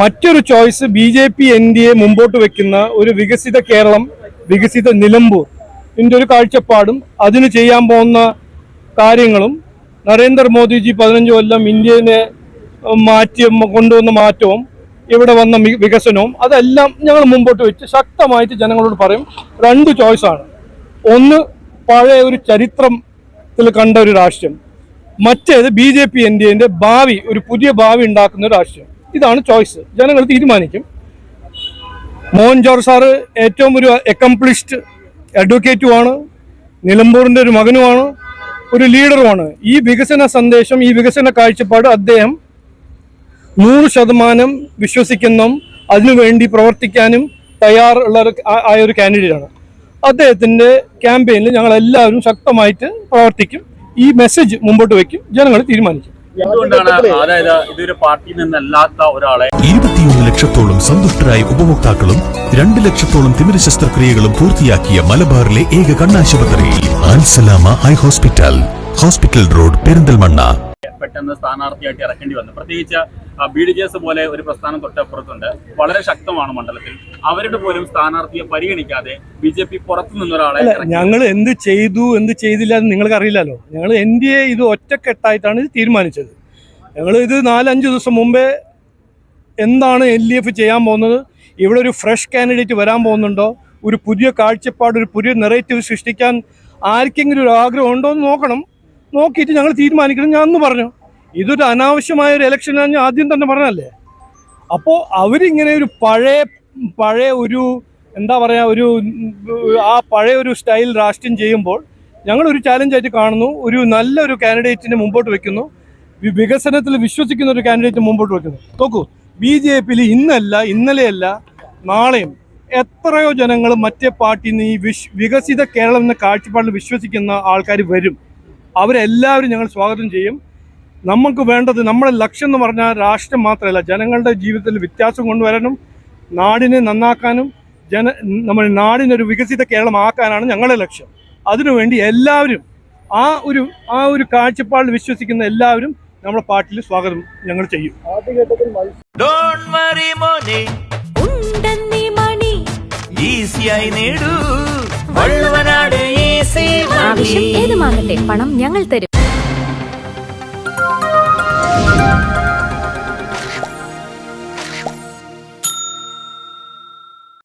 മറ്റൊരു choice B J P N D A മുമ്പോട്ട് വെക്കുന്ന ഒരു വികസിത കേരളം വികസിത നിലമ്പൂർ. ഇതിന്റെ ഒരു കാഴ്ചപ്പാടും അതിന് ചെയ്യാൻ പോകുന്ന കാര്യങ്ങളും നരേന്ദ്രമോദിജി പതിനഞ്ച് കൊല്ലം ഇന്ത്യനെ മാറ്റി കൊണ്ടുവന്ന മാറ്റവും ഇവിടെ വന്ന വികസനവും അതെല്ലാം ഞങ്ങൾ മുമ്പോട്ട് വെച്ച് ശക്തമായിട്ട് ജനങ്ങളോട് പറയും. രണ്ട് ചോയ്സാണ്. ഒന്ന് പഴയ ഒരു ചരിത്രത്തിൽ കണ്ട ഒരു രാഷ്ട്രം. മറ്റേത് B J P N D എന്റെ ഭാവി ഒരു പുതിയ ഭാവി ഉണ്ടാക്കുന്ന ഒരു രാഷ്ട്രീയം. ഇതാണ് ചോയ്സ്. ജനങ്ങൾ തീരുമാനിക്കും. മോഹൻ ജോർജ് സാറ് ഏറ്റവും ഒരു അക്കംപ്ലിഷ്ഡ് അഡ്വക്കേറ്റുമാണ് നിലമ്പൂരിന്റെ ഒരു മകനുമാണ് ഒരു ലീഡറുമാണ് ഈ വികസന സന്ദേശം ഈ വികസന കാഴ്ചപ്പാട് അദ്ദേഹം നൂറ് ശതമാനം വിശ്വസിക്കുന്നതും അതിനുവേണ്ടി പ്രവർത്തിക്കാനും തയ്യാറുള്ള ആയ ഒരു കാൻഡിഡേറ്റാണ് അദ്ദേഹത്തിന്റെ ക്യാമ്പയിനിൽ ഞങ്ങൾ എല്ലാവരും ശക്തമായിട്ട് പ്രവർത്തിക്കും. ഈ മെസ്സേജ് മുമ്പോട്ട് വെക്കും ജനങ്ങൾ തീരുമാനിക്കും. ഇരുപത്തിയൊന്ന് ലക്ഷത്തോളം സന്തുഷ്ടരായ ഉപഭോക്താക്കളും രണ്ട് ലക്ഷത്തോളം തിമിര ശസ്ത്രക്രിയകളും പൂർത്തിയാക്കിയ മലബാറിലെ ഏക കണ്ണാശുപത്രി ആൻസലാമ eye hospital hospital road Perinthalmanna. പെട്ടെന്ന് സ്ഥാനാർത്ഥിയായിട്ട് ഇറക്കേണ്ടി വന്നു. പ്രത്യേകിച്ച് ബി ഡി ജെ പോലെ ഒരു പ്രസ്ഥാനം തൊട്ടപ്പുറത്തുണ്ട് വളരെ ശക്തമാണ് മണ്ഡലത്തിൽ. അവരുടെ പോലും സ്ഥാനാർത്ഥിയെ പരിഗണിക്കാതെ ബി ജെ പി പുറത്തു നിന്നൊരാളെ. ഞങ്ങൾ എന്ത് ചെയ്തു എന്ത് ചെയ്തില്ല എന്ന് നിങ്ങൾക്ക് അറിയില്ലല്ലോ. ഞങ്ങൾ എൻ ഡി എ ഇത് ഒറ്റക്കെട്ടായിട്ടാണ് ഇത് തീരുമാനിച്ചത്. ഞങ്ങൾ ഇത് നാലഞ്ച് ദിവസം മുമ്പേ എന്താണ് എൽ ഡി എഫ് ചെയ്യാൻ പോകുന്നത്? ഇവിടെ ഒരു ഫ്രഷ് കാൻഡിഡേറ്റ് വരാൻ പോകുന്നുണ്ടോ? ഒരു പുതിയ കാഴ്ചപ്പാട് ഒരു പുതിയ നെറേറ്റീവ് സൃഷ്ടിക്കാൻ ആർക്കെങ്കിലും ഒരു ആഗ്രഹം ഉണ്ടോ എന്ന് നോക്കണം. നോക്കിയിട്ട് ഞങ്ങൾ തീരുമാനിക്കണം. ഞാൻ അന്ന് പറഞ്ഞു. ഇതൊരു അനാവശ്യമായ ഒരു ഇലക്ഷനാണ് ഞാൻ ആദ്യം തന്നെ പറഞ്ഞല്ലേ അപ്പോൾ അവരിങ്ങനെ ഒരു പഴയ പഴയ ഒരു എന്താ പറയുക ഒരു ആ പഴയ ഒരു സ്റ്റൈൽ രാഷ്ട്രീയം ചെയ്യുമ്പോൾ ഞങ്ങൾ ഒരു ചാലഞ്ചായിട്ട് കാണുന്നു. ഒരു നല്ലൊരു കാൻഡിഡേറ്റിനെ മുമ്പോട്ട് വെക്കുന്നു. വികസനത്തിൽ വിശ്വസിക്കുന്ന ഒരു കാൻഡിഡേറ്റ് മുമ്പോട്ട് വെക്കുന്നു. നോക്കൂ ബി ജെ പിയിൽ ഇന്നല്ല ഇന്നലെയല്ല നാളെയും എത്രയോ ജനങ്ങൾ മറ്റേ പാർട്ടിയിൽ നിന്ന് ഈ വിശ് വികസിത കേരളം എന്ന കാഴ്ചപ്പാടിൽ വിശ്വസിക്കുന്ന ആൾക്കാർ വരും. അവരെല്ലാവരും ഞങ്ങൾ സ്വാഗതം ചെയ്യും. നമുക്ക് വേണ്ടത് നമ്മുടെ ലക്ഷ്യം എന്ന് പറഞ്ഞാൽ രാഷ്ട്രം മാത്രമല്ല ജനങ്ങളുടെ ജീവിതത്തിൽ വ്യത്യാസം കൊണ്ടുവരാനും നാടിനെ നന്നാക്കാനും ജന നമ്മുടെ നാടിനൊരു വികസിത കേരളമാക്കാനാണ് ഞങ്ങളുടെ ലക്ഷ്യം. അതിനുവേണ്ടി എല്ലാവരും ആ ഒരു ആ ഒരു കാഴ്ചപ്പാടിൽ വിശ്വസിക്കുന്ന എല്ലാവരും നമ്മുടെ പാർട്ടിയിൽ സ്വാഗതം ഞങ്ങൾ ചെയ്യും. ഡോണ്ട് വറി മോനെ. ഉണ്ടെന്നീ മണി. ഈസിയായി നേടൂ. വള്ളുവനാട് ഈസി ആവശ്യം ഏതുമാകട്ടെ പണം ഞങ്ങൾ തരും.